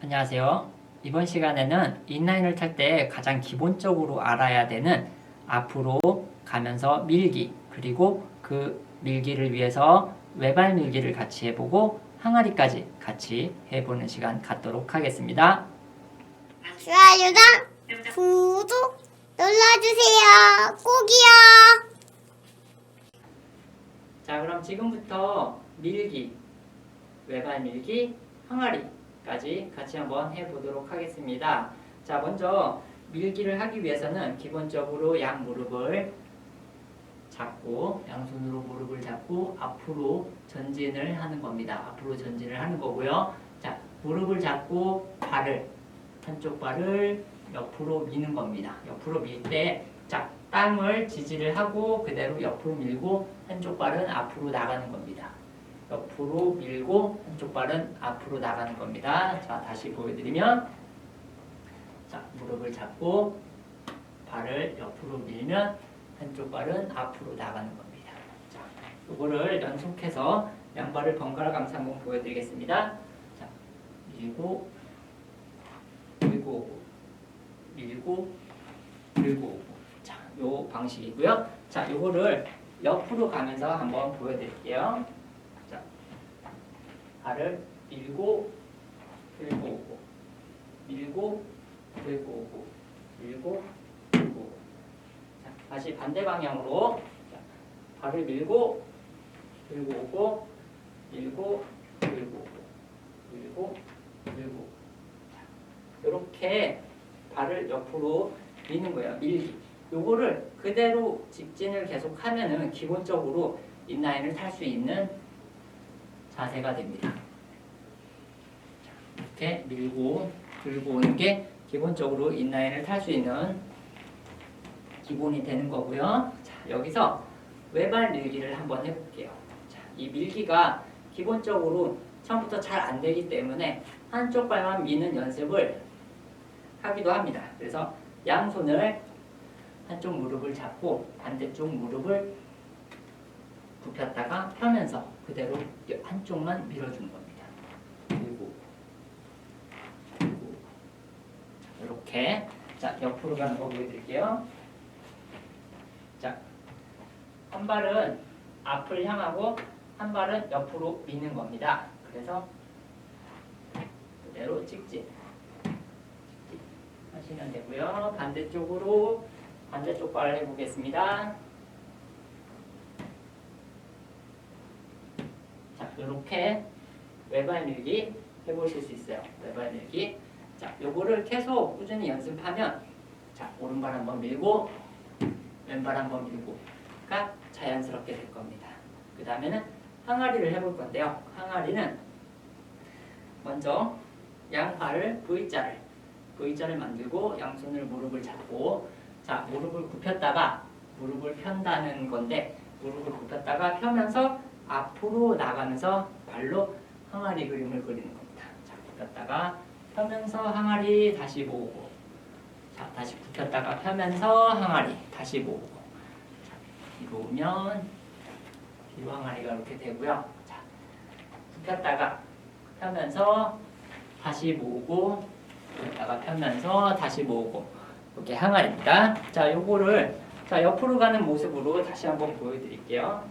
안녕하세요. 이번 시간에는 인라인을 탈 때 가장 기본적으로 알아야 되는 앞으로 가면서 밀기 그리고 그 밀기를 위해서 외발 밀기를 같이 해보고 항아리까지 같이 해보는 시간 갖도록 하겠습니다. 좋아요랑 구독 눌러주세요. 꼭이요. 자, 그럼 지금부터 밀기, 외발 밀기, 항아리 까지 같이 한번 해보도록 하겠습니다. 자, 먼저 밀기를 하기 위해서는 기본적으로 양 무릎을 잡고 양손으로 무릎을 잡고 앞으로 전진을 하는 겁니다. 앞으로 전진을 하는 거고요. 자, 무릎을 잡고 발을 한쪽 발을 옆으로 미는 겁니다. 옆으로 밀 때, 자, 땅을 지지를 하고 그대로 옆으로 밀고 한쪽 발은 앞으로 나가는 겁니다. 옆으로 밀고 한쪽 발은 앞으로 나가는 겁니다. 자, 다시 보여드리면, 자, 무릎을 잡고 발을 옆으로 밀면 한쪽 발은 앞으로 나가는 겁니다. 자, 이거를 연속해서 양발을 번갈아 가면서 한번 보여드리겠습니다. 자, 밀고, 밀고 오고, 밀고, 밀고 오고. 자, 요 방식이고요. 자, 요거를 옆으로 가면서 한번 보여드릴게요. 자, 발을 밀고, 들고 오고, 밀고, 들고 오고, 밀고, 들고 오고. 자, 다시 반대 방향으로 자, 발을 밀고, 들고 오고, 밀고, 들고 오고, 밀고, 들고 오고. 자, 이렇게 발을 옆으로 미는 거예요. 밀기. 요거를 그대로 직진을 계속 하면은 기본적으로 인라인을 탈 수 있는 자세가 됩니다. 자, 이렇게 밀고 들고 오는 게 기본적으로 인라인을 탈 수 있는 기본이 되는 거고요. 자, 여기서 외발 밀기를 한번 해볼게요. 자, 이 밀기가 기본적으로 처음부터 잘 안 되기 때문에 한쪽 발만 미는 연습을 하기도 합니다. 그래서 양손을 한쪽 무릎을 잡고 반대쪽 무릎을 굽혔다가 펴면서 그대로 한쪽만 밀어주는 겁니다. 그리고 자, 이렇게 자 옆으로 가는 거 보여드릴게요. 자, 한 발은 앞을 향하고 한 발은 옆으로 미는 겁니다. 그래서 그대로 직진. 하시면 되고요. 반대쪽으로 반대쪽 발을 해보겠습니다. 자, 이렇게 외발 밀기 해보실 수 있어요. 외발 밀기. 자, 요거를 계속 꾸준히 연습하면 자, 오른발 한번 밀고 왼발 한번 밀고가 자연스럽게 될 겁니다. 그 다음에는 항아리를 해볼 건데요. 항아리는 먼저 양발을 V자를 V자를 만들고 양손을 무릎을 잡고 자 무릎을 굽혔다가 무릎을 편다는 건데 무릎을 굽혔다가 펴면서 앞으로 나가면서 발로 항아리 그림을 그리는 겁니다. 자 굽혔다가 펴면서 항아리 다시 모으고 자 다시 굽혔다가 펴면서 항아리 다시 모으고 자 뒤로 오면 뒤로 항아리가 이렇게 되고요. 자 굽혔다가 펴면서 다시 모으고 여기다가 펴면서 다시 모으고 이렇게 항아리입니다. 자, 요거를 자 옆으로 가는 모습으로 다시 한번 보여드릴게요.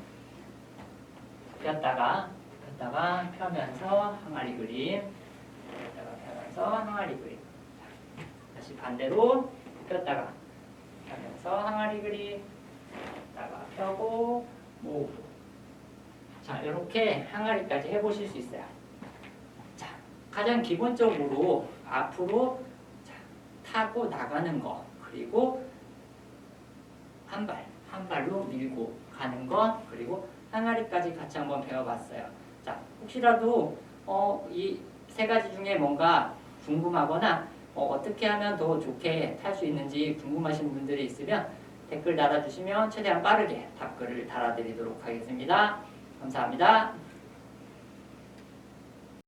폈다가 폈다가 펴면서 항아리 그림, 폈다가 펴면서 항아리 그림. 다시 반대로 폈다가 펴면서 항아리 그림, 폈다가 펴고 모으고. 자, 이렇게 항아리까지 해보실 수 있어요. 자, 가장 기본적으로 앞으로 자, 타고 나가는 거 그리고 한 발, 한 발로 밀고 가는 거 그리고 항아리까지 같이 한번 배워봤어요. 자, 혹시라도 어, 이 세 가지 중에 뭔가 궁금하거나 어, 떻게 하면 더 좋게 탈 수 있는지 궁금하신 분들이 있으면 댓글 달아주시면 최대한 빠르게 답글을 달아드리도록 하겠습니다. 감사합니다.